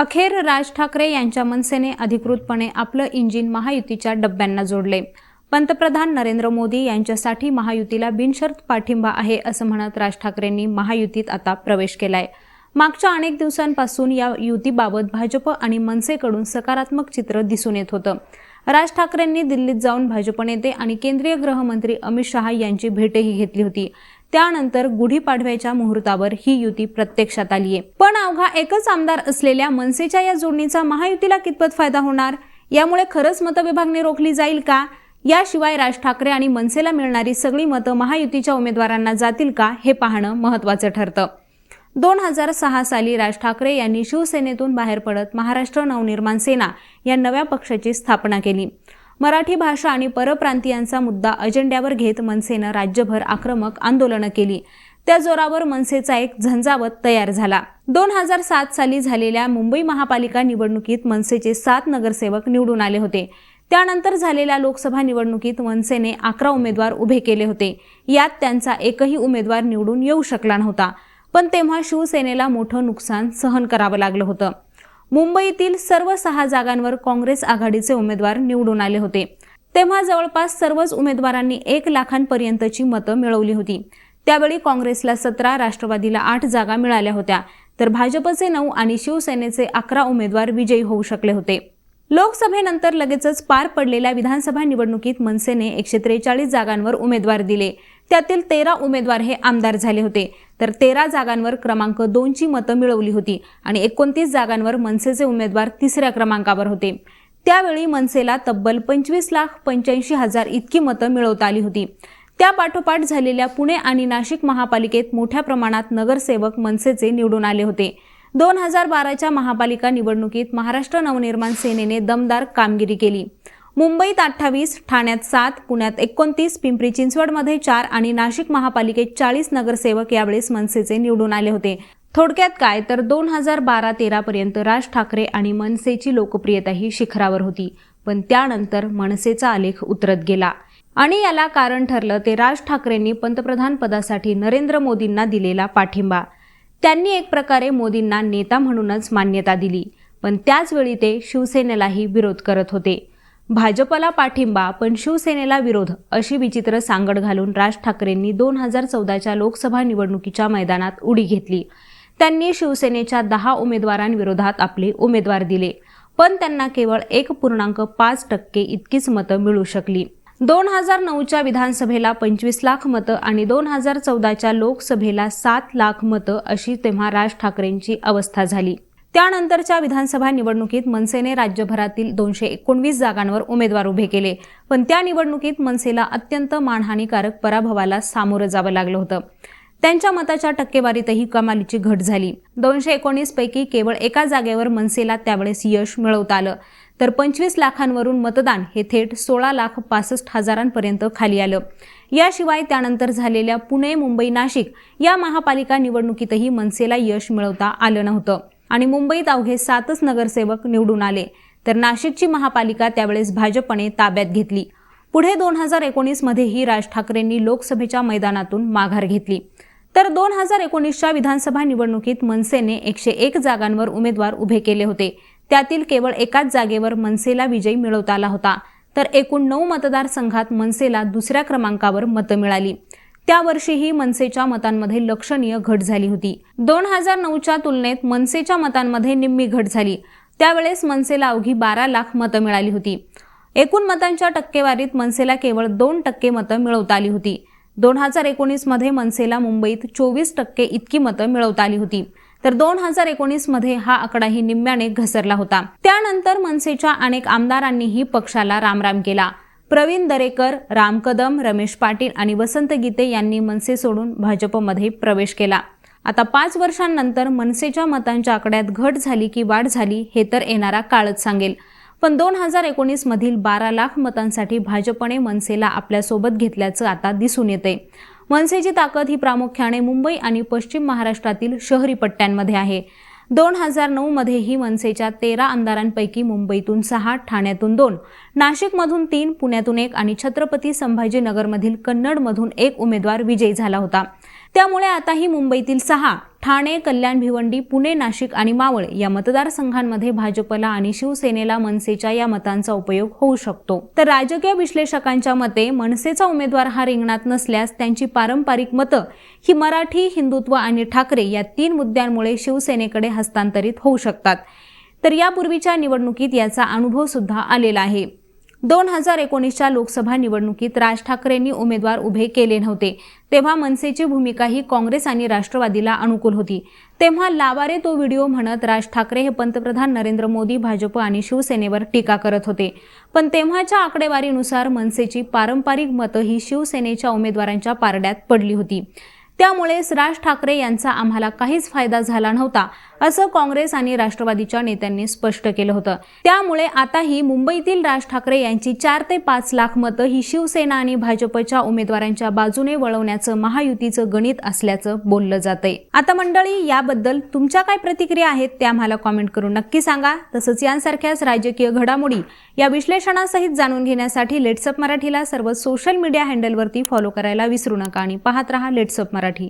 अखेर राज ठाकरे यांच्या मनसेने अधिकृतपणे आपलं इंजिन महायुतीच्या डब्यांना जोडले. पंतप्रधान नरेंद्र मोदी यांच्यासाठी महायुतीला बिनशर्त पाठिंबा आहे असं म्हणत राज ठाकरेंनी महायुतीत आता प्रवेश केलाय. मागच्या अनेक दिवसांपासून या युतीबाबत भाजप आणि मनसेकडून सकारात्मक चित्र दिसून येत होतं. राज ठाकरेंनी दिल्लीत जाऊन भाजप नेते आणि केंद्रीय गृहमंत्री अमित शहा यांची भेटही घेतली होती. त्यानंतर गुढीपाडव्याच्या मुहूर्तावर ही युती प्रत्यक्षात आली आहे पण अवघा एकच आमदार असलेल्या मनसेच्या या जोडणीचा महायुतीला कितपत फायदा होणार? यामुळे खरंच मतविभागणी रोखली जाईल का? याशिवाय राज ठाकरे आणि मनसेला मिळणारी सगळी मतं महायुतीच्या उमेदवारांना जातील का? हे पाहणं महत्त्वाचं ठरतं. दोन हजार सहा साली राज ठाकरे यांनी शिवसेनेतून बाहेर पडत महाराष्ट्र नवनिर्माण सेना या नव्या पक्षाची स्थापना केली. मराठी भाषा आणि परप्रांतीयांचा मुद्दा अजेंड्यावर घेत मनसेनं राज्यभर आक्रमक आंदोलनं केली. त्या जोरावर मनसेचा एक झंझावत तयार झाला. दोन हजार सात साली झालेल्या मुंबई महापालिका निवडणुकीत मनसेचे सात नगरसेवक निवडून आले होते. त्यानंतर झालेल्या लोकसभा निवडणुकीत मनसेने अकरा उमेदवार उभे केले होते. यात त्यांचा एकही उमेदवार निवडून येऊ शकला नव्हता. पण तेव्हा शिवसेनेला मोठं नुकसान सहन करावं लागलं होतं. मुंबईतील सर्व सहा जागांवर काँग्रेस आघाडीचे उमेदवार निवडून आले होते. तेव्हा जवळपास सर्वच उमेदवारांनी एक लाखांपर्यंतची मतं मिळवली होती. त्यावेळी काँग्रेसला सतरा राष्ट्रवादीला आठ जागा मिळाल्या होत्या. तर भाजपचे नऊ आणि शिवसेनेचे अकरा उमेदवार विजयी होऊ शकले होते. लोकसभेनंतर लगेचच पार पडलेल्या विधानसभा निवडणुकीत मनसेने एकशे त्रेचाळीस जागांवर उमेदवार दिले. त्यातील तेरा उमेदवार हे आमदार झाले होते. तर तेरा जागांवर क्रमांक दोनची मतं मिळवली होती आणि एकोणतीस जागांवर मनसेचे उमेदवार तिसऱ्या क्रमांकावर होते. त्यावेळी मनसेला तब्बल पंचवीस लाख पंच्याऐंशी हजार इतकी मतं मिळवता आली होती. त्या पाठोपाठ झालेल्या पुणे आणि नाशिक महापालिकेत मोठ्या प्रमाणात नगरसेवक मनसेचे निवडून आले होते. दोन हजार बाराच्या महापालिका निवडणुकीत महाराष्ट्र नवनिर्माण सेनेने दमदार कामगिरी केली. मुंबईत अठ्ठावीस ठाण्यात सात पुण्यात एकोणतीस पिंपरी चिंचवडमध्ये चार आणि नाशिक महापालिकेत चाळीस नगरसेवक यावेळेस मनसेचे निवडून आले होते. थोडक्यात काय तर दोन हजार बारा तेरापर्यंत राज ठाकरे आणि मनसेची लोकप्रियता ही शिखरावर होती पण त्यानंतर मनसेचा आलेख उतरत गेला. आणि याला कारण ठरलं ते राज ठाकरेंनी पंतप्रधान पदासाठी नरेंद्र मोदींना दिलेला पाठिंबा. त्यांनी एक प्रकारे मोदींना नेता म्हणूनच मान्यता दिली पण त्याचवेळी ते शिवसेनेलाही विरोध करत होते. भाजपला पाठिंबा पण शिवसेनेला विरोध अशी विचित्र सांगड घालून राज ठाकरेंनी दोन हजार चौदाच्या लोकसभा निवडणुकीच्या मैदानात उडी घेतली. त्यांनी शिवसेनेच्या दहा उमेदवारांविरोधात आपले उमेदवार दिले पण त्यांना केवळ एक पूर्णांक पाच टक्के इतकीच मतं मिळू शकली. दोन हजार नऊच्या विधानसभेला पंचवीस लाख मतं आणि दोन हजार चौदाच्या लोकसभेला सात लाख मतं अशी तेव्हा राज ठाकरेंची अवस्था झाली. त्यानंतरच्या विधानसभा निवडणुकीत मनसेने राज्यभरातील दोनशे एकोणवीस जागांवर उमेदवार उभे केले. पण त्या निवडणुकीत मनसेला अत्यंत मानहानीकारक पराभवाला सामोरं जावं लागलं होतं. त्यांच्या मताच्या टक्केवारीतही कमालीची घट झाली. दोनशे एकोणीस पैकी केवळ एका जागेवर मनसेला त्यावेळेस यश मिळवता आलं. तर पंचवीस लाखांवरून मतदान हे थेट सोळा लाख पासष्ट हजारांपर्यंत खाली आलं. याशिवाय त्यानंतर झालेल्या पुणे मुंबई नाशिक या महापालिका निवडणुकीतही मनसेला यश मिळवता आलं नव्हतं. आणि मुंबईत अवघे सातच नगरसेवक निवडून आले. तर नाशिकची महापालिका त्यावेळेस भाजपने ताब्यात घेतली. पुढे दोन हजार एकोणीसमध्येही राज ठाकरेंनी लोकसभेच्या मैदानातून माघार घेतली. तर दोन हजार एकोणीसच्या विधानसभा निवडणुकीत मनसेने एकशे एक जागांवर उमेदवार उभे केले होते. त्यातील केवळ एकाच जागेवर मनसेला विजय मिळवता आला होता. तर एकूण नऊ मतदारसंघात मनसेला दुसऱ्या क्रमांकावर मतं मिळाली. त्या वर्षीही मनसेच्या मतांमध्ये लक्षणीय घट झाली होती. दोन हजार नऊच्या तुलनेत मनसेच्या मतांमध्ये निम्मी घट झाली. त्यावेळेस मनसेला अवघी बारा लाख मतं मिळाली होती. एकूण मतांच्या टक्केवारीत मनसेला केवळ दोन टक्के मतं मिळवता आली होती. दोन हजार एकोणीसमध्ये मनसेला मुंबईत चोवीस टक्के इतकी मतं मिळवता आली होती. तर दोन हजार एकोणीसमध्ये हा आकडाही निम्म्याने घसरला होता. त्यानंतर मनसेच्या अनेक आमदारांनीही पक्षाला रामराम केला. प्रवीण दरेकर राम कदम रमेश पाटील आणि वसंत गीते यांनी मनसे सोडून भाजपमध्ये प्रवेश केला. आता पाच वर्षांनंतर मनसेच्या मतांच्या आकड्यात घट झाली की वाढ झाली हे तर येणारा काळच सांगेल. पण दोन हजार एकोणीसमधील बारा लाख मतांसाठी भाजपने मनसेला आपल्यासोबत घेतल्याचं आता दिसून येते मनसेची ताकद ही प्रामुख्याने मुंबई आणि पश्चिम महाराष्ट्रातील शहरी पट्ट्यांमध्ये आहे. दोन हजार नऊमध्येही मनसेच्या तेरा आमदारांपैकी मुंबईतून सहा ठाण्यातून दोन नाशिकमधून तीन पुण्यातून एक आणि छत्रपती संभाजीनगरमधील कन्नडमधून एक उमेदवार विजयी झाला होता. त्यामुळे आताही मुंबईतील सहा ठाणे कल्याण भिवंडी पुणे नाशिक आणि मावळ या मतदारसंघांमध्ये भाजपला आणि शिवसेनेला मनसेच्या या मतांचा उपयोग होऊ शकतो. तर राजकीय विश्लेषकांच्या मते मनसेचा उमेदवार हा रिंगणात नसल्यास त्यांची पारंपरिक मतं ही मराठी हिंदुत्व आणि ठाकरे या तीन मुद्द्यांमुळे शिवसेनेकडे हस्तांतरित होऊ शकतात. तर यापूर्वीच्या निवडणुकीत याचा अनुभव सुद्धा आलेला आहे. दोन हजार एकोणीसच्या लोकसभा निवडणुकीत राज ठाकरेंनी उमेदवार उभे केले नव्हते. तेव्हा मनसेची भूमिका ही काँग्रेस आणि राष्ट्रवादीला अनुकूल होती. तेव्हा लावारे तो व्हिडिओ म्हणत राज ठाकरे हे पंतप्रधान नरेंद्र मोदी भाजप आणि शिवसेनेवर टीका करत होते. पण तेव्हाच्या आकडेवारीनुसार मनसेची पारंपरिक मतं ही शिवसेनेच्या उमेदवारांच्या पारड्यात पडली होती. त्यामुळेच राज ठाकरे यांचा आम्हाला काहीच फायदा झाला नव्हता असं काँग्रेस आणि राष्ट्रवादीच्या नेत्यांनी स्पष्ट केलं होतं. त्यामुळे आताही मुंबईतील राज ठाकरे यांची चार ते पाच लाख मतं ही शिवसेना आणि भाजपच्या उमेदवारांच्या बाजूने वळवण्याचं महायुतीचं गणित असल्याचं बोललं जातंय. आता मंडळी याबद्दल तुमच्या काय प्रतिक्रिया आहेत त्या आम्हाला कॉमेंट करून नक्की सांगा. तसंच यांसारख्याच राजकीय घडामोडी या विश्लेषणासहित जाणून घेण्यासाठी लेट्सअप मराठीला सर्व सोशल मीडिया हँडलवरती फॉलो करायला विसरू नका आणि पाहत रहा लेट्सअप मराठी